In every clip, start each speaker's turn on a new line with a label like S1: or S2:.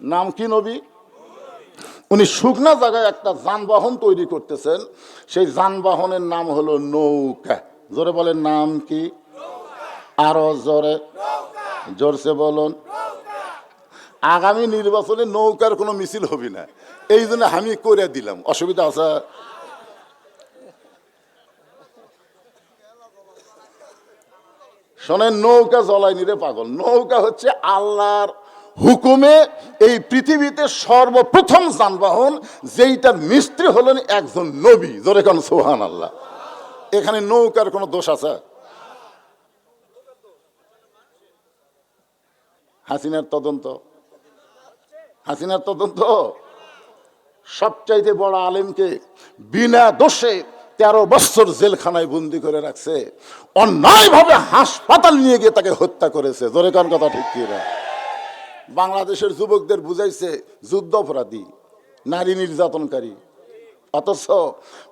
S1: নাম কি নবী? উনি শুকনা জায়গায় একটা যানবাহন তৈরি করতেছেন। সেই যানবাহনের নাম হলো নৌকা। জোরে বলেন, নাম কি? আরও জোরে। জোরসে বলুন। আগামী নির্বাচনে নৌকার কোনো মিছিল হবে না। এই জন্য আমি করে দিলাম। অসুবিধা আছে? শোনেন, নৌকা জ্বলাইনি রে পাগল। নৌকা হচ্ছে আল্লাহর হুকুমে এই পৃথিবীতে সর্বপ্রথম যানবাহন যেইটার মিস্ত্রি হলেন একজন নবী। জোরে কোন সোহান আল্লাহ এখানে নৌকার কোনো দোষ আছে? হাসিনার তদন্ত। হাসিনার তদন্ত? সবচাইতে বড় আলেমকে বিনা দোষে তেরো বছর জেলখানায় বন্দি করে রাখছে। অন্যায়ভাবে হাসপাতাল নিয়ে গিয়ে তাকে হত্যা করেছে। জোরে কান, কথা ঠিক কি না বাংলাদেশের যুবকদের বুঝাইছে যুদ্ধ অপরাধী, নারী নির্যাতনকারী। অথচ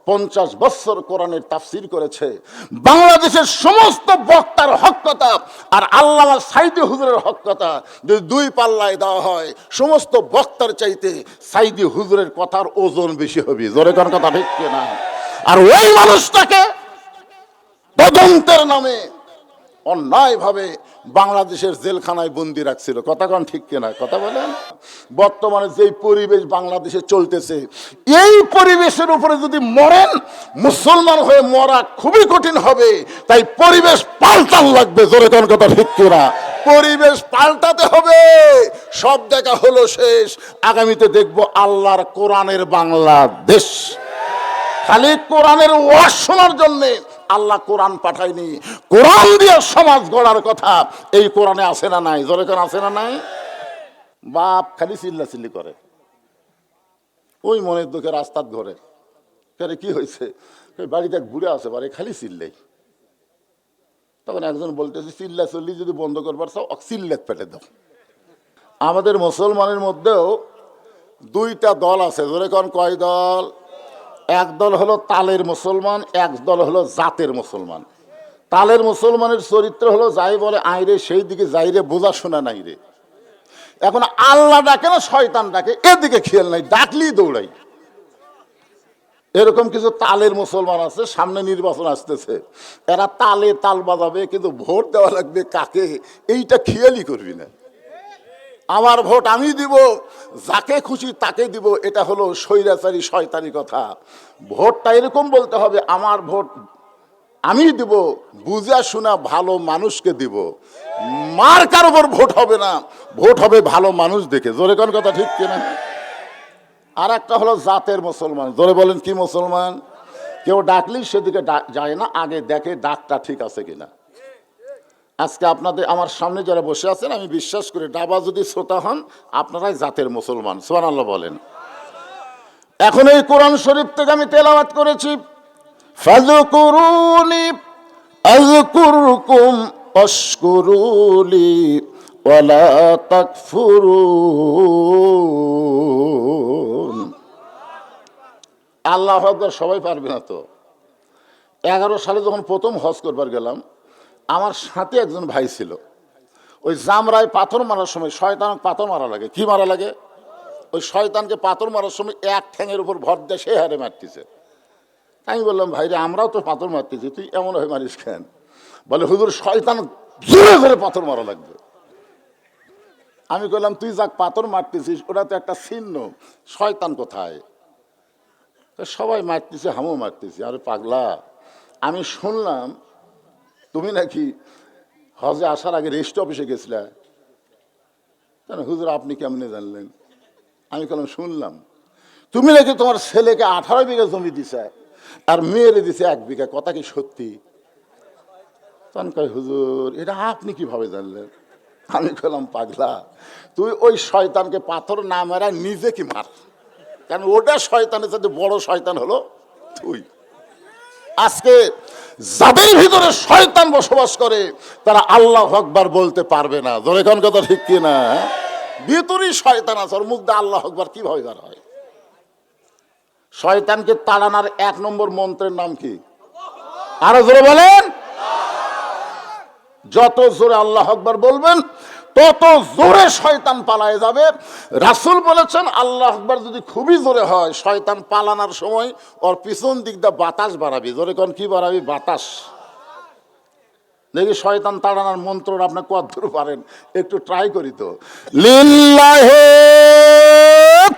S1: পঞ্চাশ বছর কোরআনের তাফসির করেছে, বাংলাদেশের সমস্ত বক্তার হকতা আর আল্লামা সাইদি হুজুরের হকতা যদি দুই পাল্লায় দেওয়া হয়, সমস্ত বক্তার চাইতে সাইদি হুজুরের কথার ওজন বেশি হবে। জোরে কোন কথা ঠিক না আর ওই মানুষটাকে তদন্তের নামে অন্যায়ভাবে বাংলাদেশের জেলখানায় বন্দি রাখছিল। কথা কন ঠিক কিনা? কথা বলেন। বর্তমানে যেই পরিবেশ বাংলাদেশে চলতেছে, এই পরিবেশের উপরে যদি মরেন, মুসলমান হয়ে মরা খুবই কঠিন হবে। তাই পরিবেশ পাল্টান লাগবে, জোরে কোন কথা ঠিক কিনা? পরিবেশ পাল্টাতে হবে। সব দেখা হলো শেষ। আগামীতে দেখব আল্লাহর কোরআনের বাংলাদেশ। খালি কোরআনের ওয়াজ শোনার জন্য আল্লাহ কোরআন পাঠায়নি। কোরআন দিয়ে সমাজ গড়ার কথা, এই কোরআনে আছে না নাই? জোরে কোন, আছে না নাই? বাপ খালি চিল্লা চিল্লি করে। ওই মনের দুঃখে রাস্তার ঘরে। আরে কি হয়েছে? বাড়িতে এক বুড়ে আছে বাড়ি খালি চিল্লাই। তখন একজন বলতেছে চিল্লা চল্লি যদি বন্ধ করবার চাও চিল্লেত পেটে দাও। আমাদের মুসলমানের মধ্যেও দুইটা দল আছে। জোরে কোন, কয় দল? এক দল হলো তালের মুসলমান, এক দল হলো জাতের মুসলমান। তালের মুসলমানের চরিত্র হলো যাই বলে আইরে সেই দিকে যাইরে বোঝা শোনা নাই রে। এখন আল্লাহ ডাকে না, শয়তান ডাকে, এদিকে খেয়াল নাই, ডাকলেই দৌড়াই। এরকম কিছু তালের মুসলমান আছে, সামনে নির্বাচন আসতেছে। এরা তালে তাল বাজাবে, কিন্তু ভোট দেওয়া লাগবে কাকে? এইটা খেয়ালই করবি না। আমার ভোট আমি দিব, যাকে খুশি তাকে দিব, এটা হলো স্বৈরাচারী শয়তানি কথা। ভোটটা এরকম বলতে হবে, আমার ভোট আমি দিব, বুঝা শোনা ভালো মানুষকে দিব। মার উপর ভোট হবে না, ভোট হবে ভালো মানুষ দেখে। জোরে কোন কথা ঠিক কিনা? আর একটা হলো জাতের মুসলমান। জোরে বলেন, কি মুসলমান? কেউ ডাকলেই সেদিকে যায় না, আগে দেখে ডাকটা ঠিক আছে কিনা। আজকে আপনাদের আমার সামনে যারা বসে আছেন, আমি বিশ্বাস করি ডাবা যদি শ্রোতা হন, আপনারাই জাতের মুসলমান। সোহান আল্লাহ বলেন। এখন এই কোরআন শরীফ থেকে আমি তেলাওয়াত করেছি ওয়ালা আল্লাহ সবাই পারবে না তো। এগারো সালে যখন প্রথম হজ করবার গেলাম আমার সাথে একজন ভাই ছিল। ওই জামরায় পাথর মারার সময় শয়তান পাথর মারা লাগে। কি মারা লাগে? ওই শয়তানকে পাথর মারার সময় এক ঠ্যাঙের উপর ভর দিয়ে সে হারে মারতেছে। আমি বললাম ভাই রে আমরাও তো পাথর মারতেছি, তুই এমন হয়ে মারিস কেন? বলে, হুজুর, শয়তান জোরে জোরে পাথর মারা লাগবে। আমি বললাম তুই যাক, পাথর মারতেছিস, ওটা তো একটা চিহ্ন শয়তান কোথায়? সবাই মারতেছে, হামও মারতেছি। আরে পাগলা, আমি শুনলাম তুমি নাকি হজে আসার আগে রেস্ট অফিসে গেছিলা? কেন হুজুর, আপনি কেমনে জানলেন? আমি কলাম, শুনলাম। তুমি নাকি তোমার ছেলেকে আঠারো বিঘা জমি দিছে, আর মেয়েরে দিছে এক বিঘা, কথা কি সত্যি? তখন কয়, হুজুর, এটা আপনি কীভাবে জানলেন? আমি কলাম, পাগলা, তুই ওই শয়তানকে পাথর না মারা নিজে কি মার? কারণ ওটা শয়তানের সাথে বড় শয়তান হলো? তুই। আজকে যাদের ভিতরে শয়তান বসবাস করে, তারা আল্লাহ আকবার বলতে পারবে না। ধরে কোন কথা ঠিক কি না ভিতরেই শয়তান আছে, ওর মুখ আল্লাহ আকবার কীভাবে বার হয়? শয়তানকে তাড়ানোর এক নম্বর মন্ত্রের নাম কি? আরও জোরে বলেন। যত জোরে আল্লাহ আকবার বলবেন, তত জোরে শয়তান পালায় যাবে। রাসূল বলেছেন, আল্লাহ আকবার যদি খুবই জোরে হয়, শয়তান পালানোর সময় ওর পিছন দিক দিয়ে বাতাস বাড়াবি। জোরে কোন কি বাড়াবি? বাতাস। দেখি শয়তান তাড়ানোর মন্ত্র আপনি কদ্দূর পারেন? একটু ট্রাই করি তো। লিল্লাহে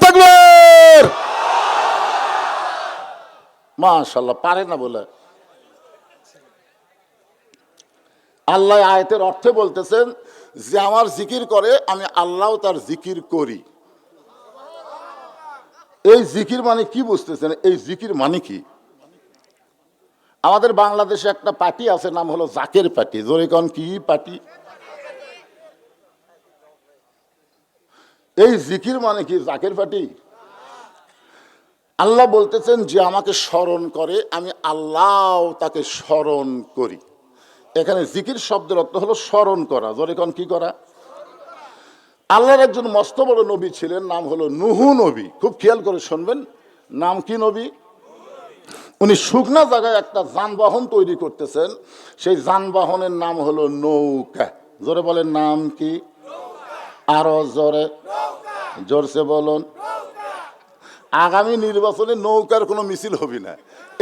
S1: তাকবীর! মাশাআল্লাহ, পারে না বলে। আল্লাহ আয়াতের অর্থে বলতেছেন, যে আমার জিকির করে, আমি আল্লাহ তার জিকির করি। এই জিকির মানে কি বুঝতেছেন? এই জিকির মানে কি? আমাদের বাংলাদেশে একটা পার্টি আছে, নাম হলো জাকের পার্টি। জোরে কন, কি পার্টি? এই জিকির মানে কি? জাকের পার্টি? আল্লাহ বলতেছেন যে, আমাকে স্মরণ করে, আমি আল্লাহ তাকে স্মরণ করি। এখানে জিকির শব্দের অর্থ হলো স্মরণ করা। জোরে কন, কি করা? আল্লাহর একজন মস্ত বড় নবী ছিলেন, নাম হলো নুহু নবী। খুব খেয়াল করে শুনবেন, নাম কি নবী? উনি শুকনা জায়গায় একটা যানবাহন তৈরি করতেছেন, সেই যানবাহনের নাম হলো নৌকা। জোরে বলেন, নাম কি? আরও জোরে, জোরসে বলুন। আগামী নির্বাচনে নৌকার কোনো মিছিল হবে না।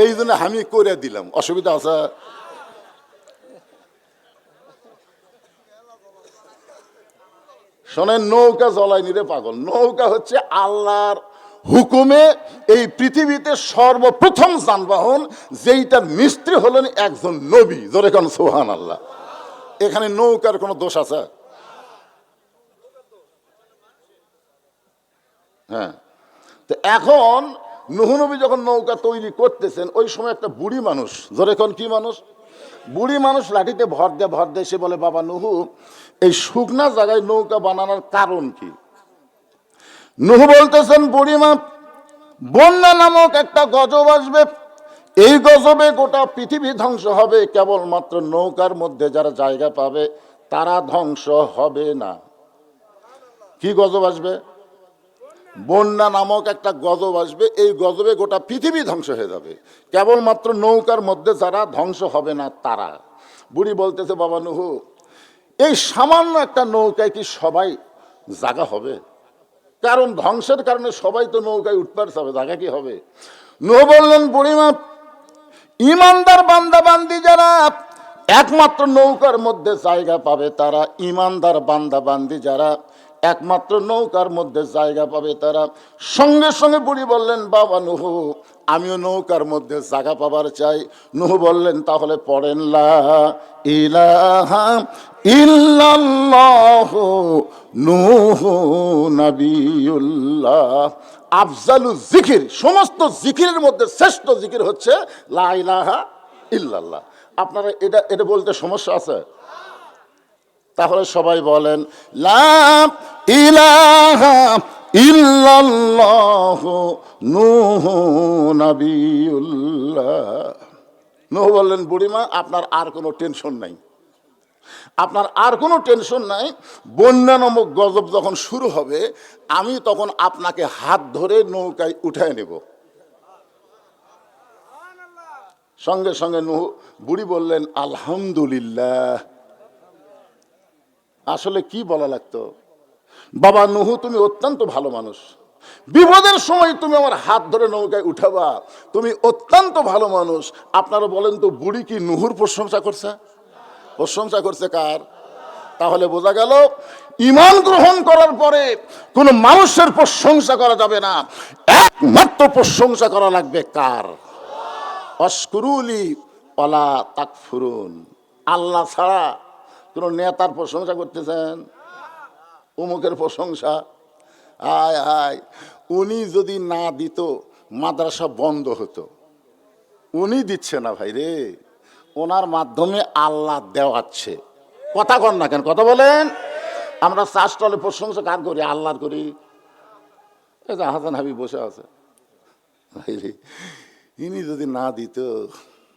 S1: এই জন্য আমি করে দিলাম, অসুবিধা আছে? শোনেন, নৌকা জ্বলাইনি রে পাগল। নৌকা হচ্ছে আল্লাহর হুকুমে এই পৃথিবীতে সর্বপ্রথম যানবাহন, যেইটার মিস্ত্রি হলেন একজন নবী। জোরে কোন সোহান আল্লাহ এখানে নৌকার কোনো দোষ আছে? হ্যাঁ। তো এখন নুহনবী যখন নৌকা তৈরি করতেছেন, ওই সময় একটা বুড়ি মানুষ, জোরে কি মানুষ? বুড়ি মানুষ লাঠিতে ভর দেয় ভর দেয়, সে বলে, বাবা নুহু এই শুকনা জায়গায় নৌকা বানানোর কারণ কি? নুহু বলতেছেন, বুড়িমা, বন্যা নামক একটা গজব আসবে। এই গজবে গোটা পৃথিবী ধ্বংস হবে, কেবলমাত্র নৌকার মধ্যে যারা জায়গা পাবে, তারা ধ্বংস হবে না। কি গজব আসবে? বন্যা নামক একটা গজব আসবে, এই গজবে গোটা পৃথিবী ধ্বংস হয়ে যাবে। কেবলমাত্র নৌকার মধ্যে যারা ধ্বংস হবে না, তারা। বুড়ি বলতেছে, বাবা নুহু এই সামান্য একটা নৌকায় কি সবাই জাগা হবে? কারণ ধ্বংসের কারণে সবাই তো নৌকায় উঠতে পারছে জাগা কি হবে? নুহ বললেন বুড়িমা, ইমানদার বান্দা বান্দি যারা একমাত্র নৌকার মধ্যে জায়গা পাবে, তারা ইমানদার বান্দা বান্দি যারা একমাত্র নৌকার মধ্যে জায়গা পাবে, তারা সঙ্গে সঙ্গে বুড়ি বললেন, বাবা নুহু আমিও নৌকার মধ্যে জায়গা পাবার চাই। নুহু বললেন, তাহলে পড়েন লা ইলাহা ইল্লাল্লাহ নুহু নবিউল্লাহ আফজালু জিকির, সমস্ত জিকিরের মধ্যে শ্রেষ্ঠ জিকির হচ্ছে লা ইলাহা ইল্লাল্লাহ। আপনারা এটা এটা বলতে সমস্যা আছে? তাহলে সবাই বলেন লাম ইলাহা ইল্লাল্লাহ নূহু নবিউল্লাহ নূহ বললেন, বুড়িমা, আপনার আর কোনো টেনশন নাই। আপনার আর কোনো টেনশন নাই। বন্যা নামক গজব যখন শুরু হবে, আমি তখন আপনাকে হাত ধরে নৌকায় উঠায় নেব। সঙ্গে সঙ্গে নুহ, বুড়ি বললেন, আলহামদুলিল্লাহ। আসলে কি বলা লাগতো? বাবা নুহু, তুমি অত্যন্ত ভালো মানুষ। বিপদের সময় তুমি আমার হাত ধরে নৌকায় উঠাবা। তুমি অত্যন্ত ভালো মানুষ। আপনারা বলেন তো, বুড়ি কি নুহুর প্রশংসা করছে? প্রশংসা করছে কার? তাহলে বোঝা গেল ইমান গ্রহণ করার পরে কোনো মানুষের প্রশংসা করা যাবে না। একমাত্র প্রশংসা করা লাগবে কার? অস্করুলি অলা তাকফুরুন। আল্লাহ ছাড়া কোন নেতার প্রশংসা করতেছেন? অমুকের প্রশংসা। আয় আয় উনি যদি না দিত মাদ্রাসা বন্ধ হতো। উনি দিচ্ছে না ভাই রে। ওনার মাধ্যমে আল্লাহ দেওয়াচ্ছে। কথা কন না কেন কথা বলেন। আমরা চাষ টলে প্রশংসা কার করি? আল্লাহর করি। হাসান হাবি বসে আছে। ভাই রে, ইনি যদি না দিত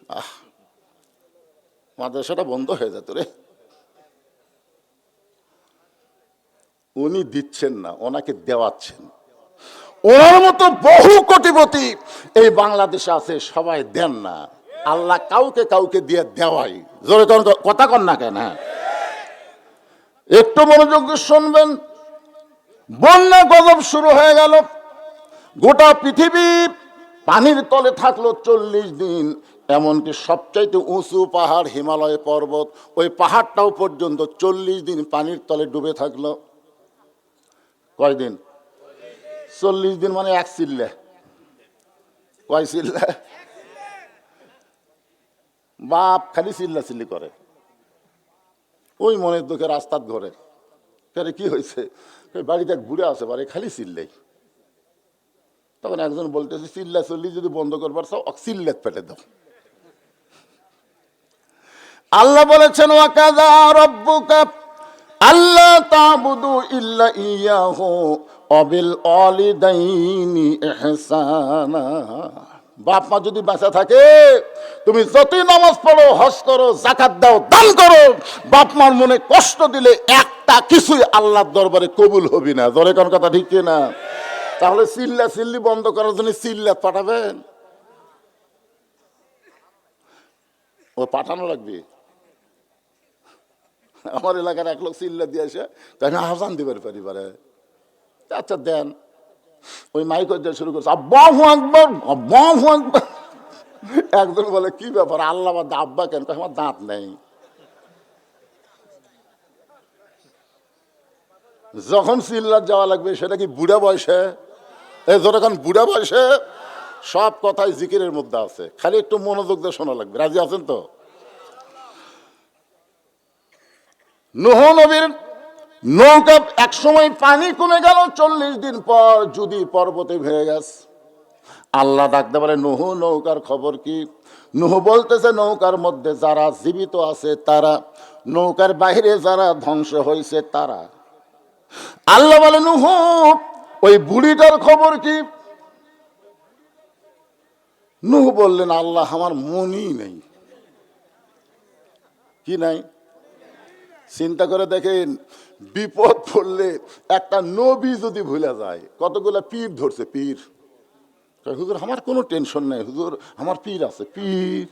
S1: আহ মাদ্রাসাটা বন্ধ হয়ে যেত রে। উনি দিচ্ছেন না, ওনাকে দেওয়াচ্ছেন। ওনার মতো বহু কোটিপতি এই বাংলাদেশে আছে, সবাই দেন না। আল্লাহ কাউকে কাউকে দিয়ে দেওয়াই। জোরে কোন কথা কন না কেন হ্যাঁ? একটু মনোযোগ শুনবেন। বন্যা গজব শুরু হয়ে গেল। গোটা পৃথিবী পানির তলে থাকল চল্লিশ দিন। এমনকি সবচাইতে উঁচু পাহাড় হিমালয় পর্বত, ওই পাহাড়টাও পর্যন্ত চল্লিশ দিন পানির তলে ডুবে থাকল। কয়দিন? চল্লিশ দিন মানে এক চিল্লে কয় চিল্লে বাপ খালি চিল্লা চিল্লি করে। ওই মনের দুঃখে রাস্তার ঘরে। ফেরে কি হয়েছে? বাড়িতে এক বুড়ে আছে, বাড়ি খালি চিল্লাই তখন একজন বলতেছে চিল্লা চল্লি যদি বন্ধ করবার সব চিল্লেত পেটে দাও। আল্লাহ বলেছেন ওয়াকাদা রব্বুকা আল্লাহ তাবুদু ইল্লা ইয়াহু অবিল অলিদাইনি ইহসানা। বাপ মা যদি বাঁচা থাকে, তুমি যতই নামাজ পড়ো, হজ করো জাকাত দাও, দান করো, বাপ মার মনে কষ্ট দিলে একটা কিছুই আল্লাহর দরবারে কবুল হবি না। জোরে কোন কথা ঠিক না তাহলে চিল্লা চিল্লি বন্ধ করার জন্য চিল্লা পাঠাবেন। ও পাঠানো লাগবে? আমার এলাকার এক লোক চিল্লা দিয়ে আসে তাই আমি আহ্বান দিবার পারি, পারে। আচ্ছা দেন। ওই মাইক দিয়ে শুরু করছে, আব্বাহু আকবর আব্বাহু আকবর। একজন বলে, কি ব্যাপার? আল্লাহ বাদ আব্বা কেন? আমার দাঁত নেই। যখন চিল্লার যাওয়া লাগবে, সেটা কি বুড়া বয়সে? এই যখন বুড়া বয়সে? সব কথাই জিকিরের মধ্যে আছে। খালি একটু মনোযোগ দিয়ে শোনা লাগবে। রাজি আছেন তো? নোহ নবীর নৌকা এক সময় পানি কমে গেল, চল্লিশ দিন পর যদি পর্বতে ভেঙে গেছে। আল্লাহ ডাকতে পারে নুহু, নৌকার খবর কি? নুহু বলতেছে, নৌকার মধ্যে যারা জীবিত আছে তারা, নৌকার বাইরে যারা ধ্বংস হয়েছে তারা। আল্লাহ বলে, নুহু, ওই বুড়িটার খবর কি? নুহু বললেন, আল্লাহ আমার মনই নেই। কি নাই? চিন্তা করে দেখেন, বিপদ পড়লে একটা নবী যদি ভুলে যায়, কতগুলো পীর ধরছে, পীর। হুজুর, আমার কোনো টেনশন নেই, হুজুর, আমার পীর আছে, পীর।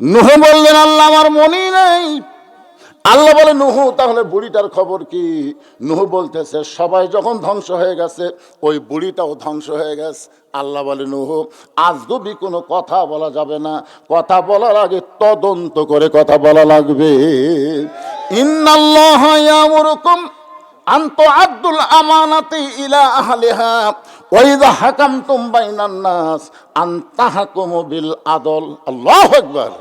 S1: নুহ বললেন, আল্লাহ আমার মনে নেই। আল্লাহ বলে, নুহু, তাহলে বুড়িটার খবর কি? নুহু বলতেছে, সবাই যখন ধ্বংস হয়ে গেছে, ওই বুড়িটাও ধ্বংস হয়ে গেছে। আল্লাহ বলে, নুহু আজগবি কোনো কথা বলা যাবে না। কথা বলার আগে তদন্ত করে কথা বলা লাগবে। ইন্নাল্লাহ ইয়ামুরুকুম আন্ত আব্দুল আমানাতি ইলা আহলিহা ওয়াইদা হাকামতুম বাইনান নাস আন তাহকুমু বিল আদল। আল্লাহু আকবার।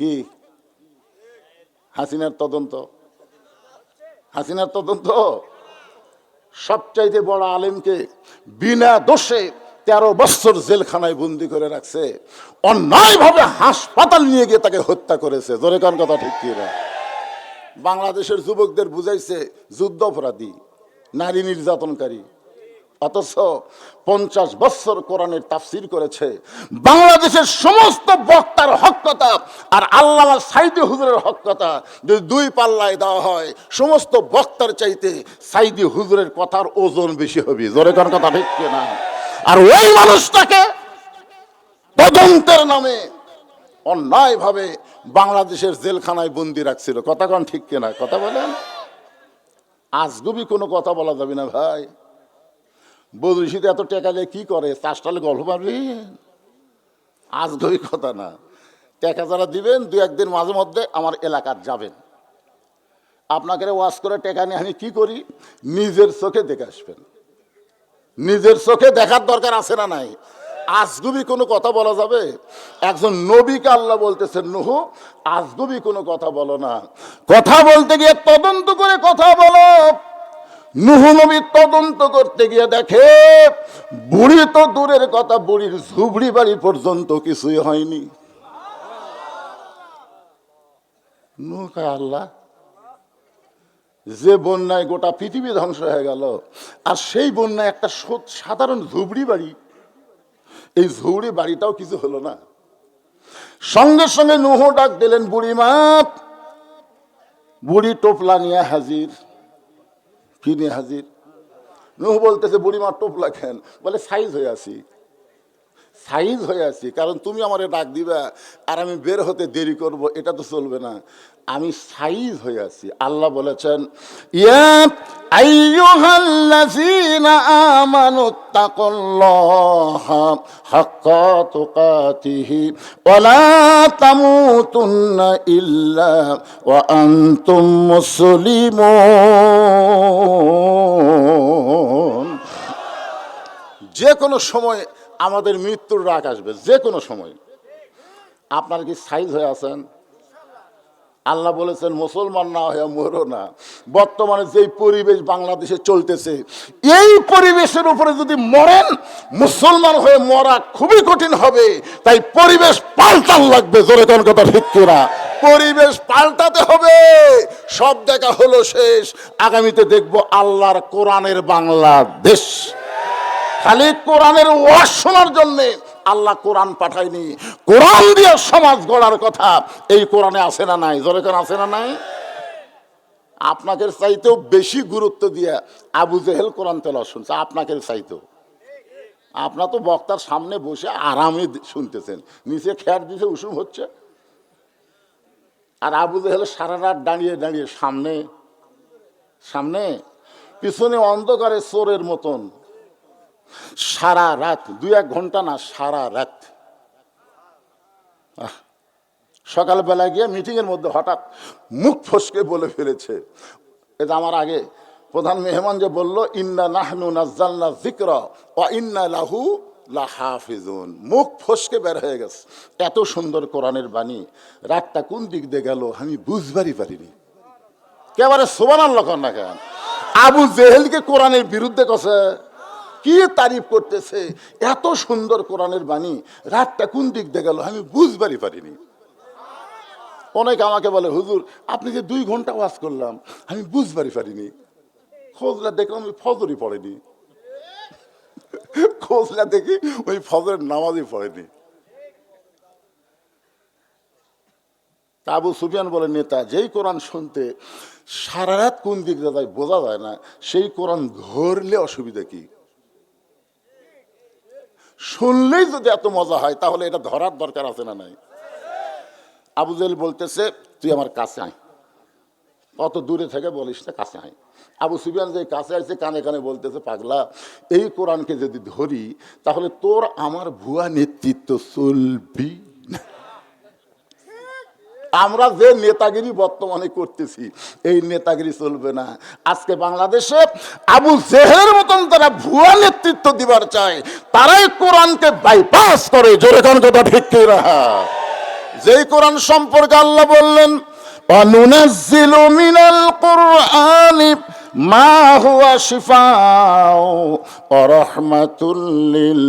S1: কি? হাসিনার তদন্ত। হাসিনার তদন্ত। সবচাইতে বড় আলেমকে বিনা দোষে তেরো বছর জেলখানায় বন্দি করে রাখছে। অন্যায়ভাবে হাসপাতাল নিয়ে গিয়ে তাকে হত্যা করেছে। জোরে কান কথা ঠিক কি না? বাংলাদেশের যুবকদের বুঝাইছে যুদ্ধ অপরাধী নারী নির্যাতনকারী। অথচ পঞ্চাশ বছর কোরআনের তাফসির করেছে। বাংলাদেশের সমস্ত বক্তার হকতা আর আল্লামা সাইদি হুজুরের হকতা যদি দুই পাল্লায় দেওয়া হয়, সমস্ত বক্তার চাইতে সাইদি হুজুরের কথার ওজন বেশি হবে। জোরে কোন কথা ঠিক না? আর ওই মানুষটাকে তদন্তের নামে অন্যায়ভাবে বাংলাদেশের জেলখানায় বন্দি রাখছিল। কথা কন ঠিক কিনা কথা বলেন। আজগুবি কোনো কথা বলা যাবে না ভাই। বদরিশিতে এত টেকা দিয়ে কি করে? চাষটালে গল্প পারবি? আজগবি কথা না। টাকা যারা দিবেন দু একদিন মাঝে মধ্যে আমার এলাকার যাবেন। আপনাকে ওয়াশ করে টেকা নিয়ে আমি কি করি? নিজের চোখে দেখে আসবেন। নিজের চোখে দেখার দরকার আছে না নাই? আজগুবি কোনো কথা বলা যাবে? একজন নবীকে আল্লাহ বলতেছেন নুহু আজগুবি কোনো কথা বলো না। কথা বলতে গিয়ে তদন্ত করে কথা বলো। নুহু নবী তদন্ত করতে গিয়ে দেখে, বুড়ি তো দূরের কথা, বুড়ির ঝুবড়ি বাড়ি পর্যন্ত কিছুই হয়নি। আল্লাহ, যে বন্যায় গোটা পৃথিবী ধ্বংস হয়ে গেল, আর সেই বন্যায় একটা সাধারণ ঝুবড়ি বাড়ি, এই ঝুবড়ি বাড়িটাও কিছু হলো না। সঙ্গে সঙ্গে নুহ ডাক দিলেন, বুড়ি মাপ বুড়ি টোপলা নিয়ে হাজির। কি নিয়ে হাজির? নুহ বলতেছে বুড়ি মার টোপলা খেন। বলে, সাইজ হয়ে আছি। সাইজ হয়ে আছি। কারণ তুমি আমারে ডাক দিবা, আর আমি বের হতে দেরি করব, এটা তো চলবে না। আমি সাইজ হয়ে আছি। আল্লাহ বলেছেন, ইয়া তুকাতিহি তামুতুন্না যে কোনো সময় আমাদের মৃত্যুর রাগ আসবে, যে কোনো সময়। আপনার কি সাইজ হয়ে আছেন? আল্লাহ বলেছেন, মুসলমান না হয়ে মরো না। বর্তমানে যেই পরিবেশ বাংলাদেশে চলতেছে, এই পরিবেশের উপরে যদি মরেন, মুসলমান হয়ে মরা খুবই কঠিন হবে। তাই পরিবেশ পাল্টান লাগবে, জোরে কোন কথা ঠিক কিনা? পরিবেশ পাল্টাতে হবে। সব দেখা হলো শেষ। আগামীতে দেখব আল্লাহর কোরআনের বাংলাদেশ। খালি কোরআনের ওয়াজ শোনার জন্য আল্লাহ কোরআন পাঠায়নি। কোরআন দিয়ে সমাজ গড়ার কথা, এই কোরআনে আছে না নাই? জোরে কোন আছে না নাই? আপনাকে চাইতেও বেশি গুরুত্ব দিয়ে আবু জেহেল কোরআন তেলা শুনছে, আপনাকে চাইতেও। আপনার তো বক্তার সামনে বসে আরামে শুনতেছেন। নিচে খেয়ার দিছে, উসুম হচ্ছে। আর আবু জেহেল সারা রাত দাঁড়িয়ে দাঁড়িয়ে সামনে সামনে, পিছনে অন্ধকারে চোরের মতন। সারা রাত, দুই এক ঘণ্টা না, সারা রাত। সকালবেলা গিয়ে মিটিংয়ের মধ্যে হঠাৎ মুখ ফসকে বলে ফেলেছে। এটা আমার আগে প্রধান মেহমান যে বলল, ইন্না নাহনু নাজ্জালনা জিক্র ও ইন্না লাহু লাহাফিজুন। মুখ ফসকে বের হয়ে গেছে। এত সুন্দর কোরআনের বাণী, রাতটা কোন দিক দিয়ে গেল আমি বুঝবারই পারিনি। কেবারে সোবান আল্লাহ না কেন? আবু জেহেলকে কোরআনের বিরুদ্ধে কছে কি তারিফ করতেছে? এত সুন্দর কোরআনের বাণী, রাতটা কোন দিক দিয়ে গেল আমি বুঝবারই পারিনি। অনেকে আমাকে বলে, হুজুর, আপনি যে দুই ঘণ্টা ওয়াজ করলাম, আমি বুঝবারই পারিনি। খোঁজলা দেখলাম ওই ফজরই পড়েনি। খোঁজলা দেখি ওই ফজরের নামাজই পড়েনি। আবু সুফিয়ান বলে, নেতা, যেই কোরআন শুনতে সারা রাত কোন দিক যায় বোঝা যায় না। সেই কোরআন ধরলে অসুবিধা কি? শুনলেই যদি এত মজা হয়, তাহলে এটা ধরার দরকার আছে না নাই? আবু জেল বলতেছে, তুই আমার কাছে আয়। অত দূরে থেকে বলিস না, কাছে আয়। আবু সুবিয়ান যে কাছে আসছে কানে কানে বলতেছে, পাগলা, এই কোরআনকে যদি ধরি, তাহলে তোর আমার ভুয়া নেতৃত্ব চলবি। আমরা যে নেতাগিরি বর্তমানে করতেছি, এই নেতাগিরি চলবে না। আজকে বাংলাদেশে আবু জেহের মতন তারা ভুয়া নেতৃত্ব দিবার চায় তারাই কোরআনকে বাইপাস করে। জোরে কোন কথা ঠিক রাহা যেই কোরআন সম্পর্কে আল্লাহ বললেন অনুনাজ্জিলু মিনাল কোরআনি মা হুয়া শিফাও পরহমাতুল্লিল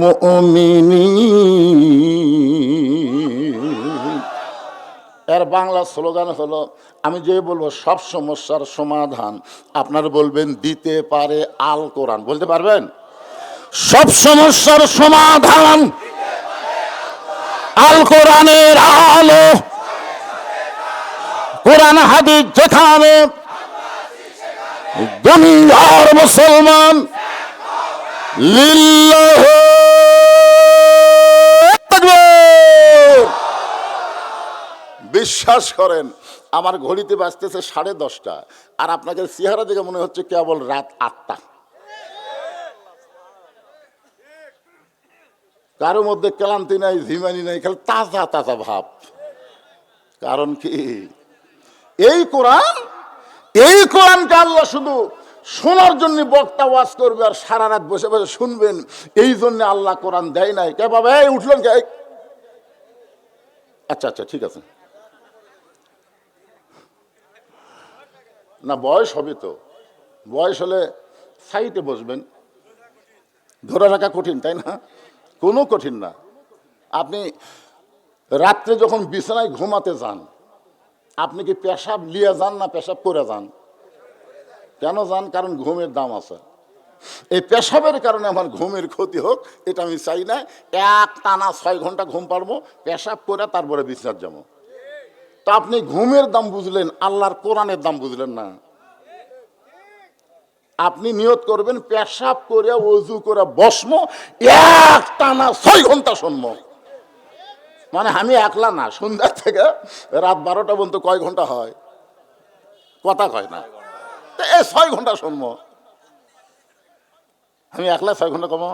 S1: মুমিনিন। এর বাংলা স্লোগান হলো, আমি যে বলব, সব সমস্যার সমাধান। আপনারা বলবেন, দিতে পারে আল কোরআন। বলতে পারবেন? সব সমস্যার সমাধান আল কোরআনের আলো। কোরআন হাদিস যেখানে দুনিয়ার মুসলমান, লিল্লাহ বিশ্বাস করেন, আমার ঘড়িতে বাজতেছে সাড়ে দশটা, আর আপনাকে চেহারা দেখে মনে হচ্ছে কেবল রাত আটটা। কারও মধ্যে ক্লান্তি নাই ঝিমানি নাই, খালি তাজা তাজা ভাব। কারণ কি? এই কোরআন, এই কোরআনকে আল্লাহ শুধু শোনার জন্য বক্তা ওয়াজ করবে আর সারা রাত বসে বসে শুনবেন। এই জন্য আল্লাহ কোরআন দেয় নাই। কে বাবা, এই উঠলেন কে? আচ্ছা আচ্ছা ঠিক আছে। না, বয়স হবে তো। বয়স হলে সাইটে বসবেন। ধরে রাখা কঠিন, তাই না? কোনো কঠিন না। আপনি রাত্রে যখন বিছানায় ঘুমাতে যান, আপনি কি পেশাব লিয়ে যান না পেশাব করে যান? কেন যান? কারণ ঘুমের দাম আছে। এই পেশাবের কারণে আমার ঘুমের ক্ষতি হোক, এটা আমি চাই না। এক টানা ছয় ঘণ্টা ঘুম পারব পেশাব করে তারপরে বিছানার যাব। তো আপনি ঘুমের দাম বুঝলেন, আল্লাহর কোরআনের দাম বুঝলেন না। আপনি নিয়ত করবেন, পেশাব করে অজু করে বসম, এক টানা ছয় ঘণ্টা শুনব মানে আমি একলা না, সন্ধ্যা থেকে রাত বারোটা পর্যন্ত কয় ঘণ্টা হয়? কথা কয় না। এই ছয় ঘণ্টা শুনব আমি একলা ছয় ঘণ্টা কমো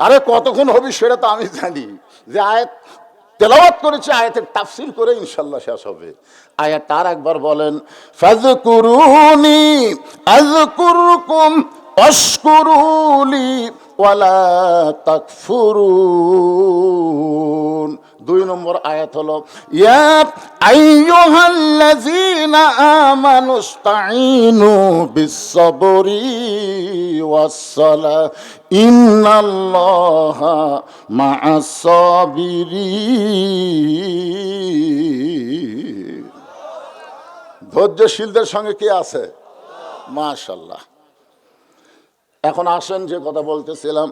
S1: আরে কতক্ষণ হবে সেটা তো আমি জানি যে আয়াত তেলাওয়াত করেছে, আয়াতের তাফসিল করে ইনশাল্লাহ শেষ হবে। আয়াত তার একবার বলেন ফাজকুরুনি আজকুরকুম অশকুরুলি ওয়ালা তাকফুরুন। দুই নম্বর আয়াত হলো, ইয়া আইয়ুহাল্লাযীনা ইন্নাল্লাহা ধৈর্যশীলদের সঙ্গে কে আছে? মাশাল্লাহ এখন আসেন যে কথা বলতেছিলাম।